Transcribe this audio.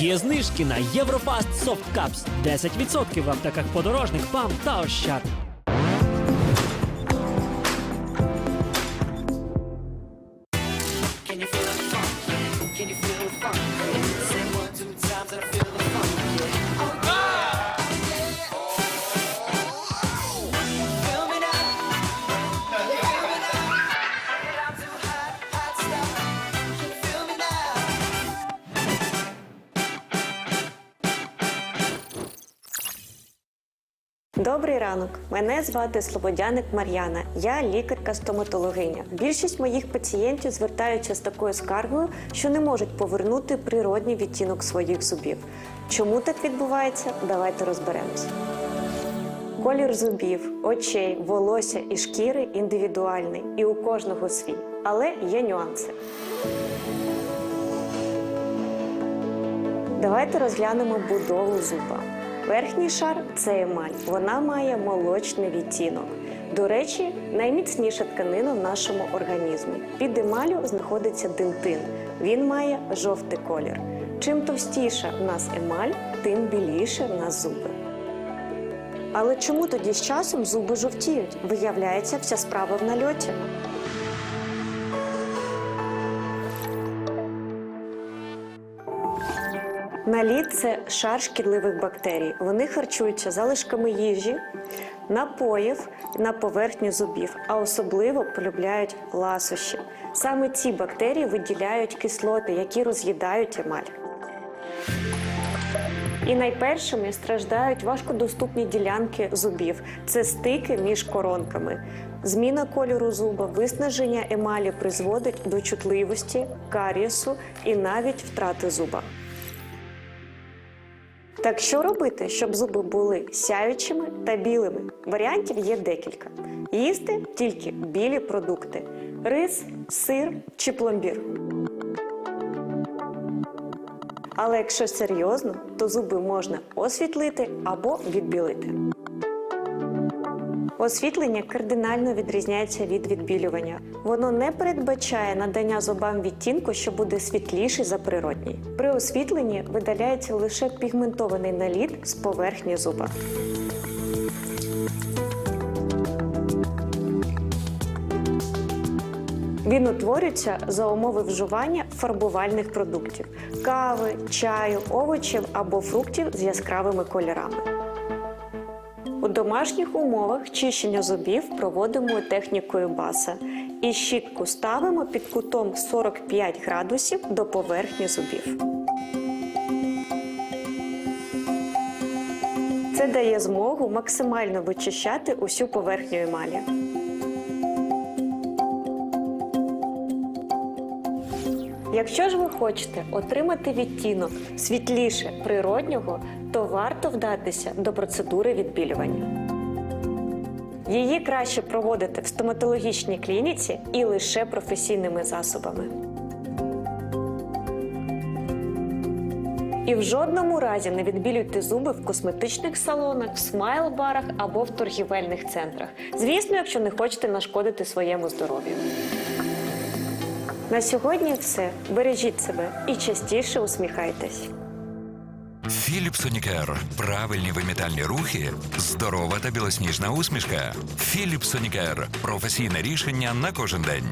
Є знижки на Єврофаст Cups 10% в аптеках подорожник, ПАМ та Ощад. Добрий ранок. Мене звати Слободяник Мар'яна. Я лікарка-стоматологиня. Більшість моїх пацієнтів звертаються з такою скаргою, що не можуть повернути природній відтінок своїх зубів. Чому так відбувається? Давайте розберемося. Колір зубів, очей, волосся і шкіри індивідуальний, і у кожного свій. Але є нюанси. Давайте розглянемо будову зуба. Верхній шар це емаль. Вона має молочний відтінок. До речі, найміцніша тканина в нашому організмі. Під емалю знаходиться дентин. Він має жовтий колір. Чим товстіша в нас емаль, тим біліше в нас зуби. Але чому тоді з часом зуби жовтіють? Виявляється, вся справа в нальоті. Наліт це шар шкідливих бактерій. Вони харчуються залишками їжі, напоїв на поверхні зубів, а особливо полюбляють ласощі. Саме ці бактерії виділяють кислоти, які роз'їдають емаль. І найпершими страждають важкодоступні ділянки зубів. Це стики між коронками. Зміна кольору зуба, виснаження емалі призводить до чутливості, карієсу і навіть втрати зуба. Так що робити, щоб зуби були сяючими та білими? Варіантів є декілька. Їсти тільки білі продукти: рис, сир чи пломбір. Але якщо серйозно, то зуби можна освітлити або відбілити. Освітлення кардинально відрізняється від відбілювання. Воно не передбачає надання зубам відтінку, що буде світліший за природній. При освітленні видаляється лише пігментований наліт з поверхні зуба. Він утворюється за умови вживання фарбувальних продуктів кави, чаю, овочів або фруктів з яскравими кольорами. У домашніх умовах чищення зубів проводимо технікою баса і щітку ставимо під кутом 45 градусів до поверхні зубів. Це дає змогу максимально вичищати усю поверхню емалі. Якщо ж ви хочете отримати відтінок світліше природнього, то варто вдатися до процедури відбілювання. Її краще проводити в стоматологічній клініці і лише професійними засобами. І в жодному разі не відбілюйте зуби в косметичних салонах, в смайл-барах або в торгівельних центрах. Звісно, якщо не хочете нашкодити своєму здоров'ю. На сьогодні все. Бережіть себе і частіше усміхайтесь. Філіп Сонікер. Правильні вимітальні рухи, здорова та білосніжна усмішка. Філіп Сонікер. Професійне рішення на кожен день.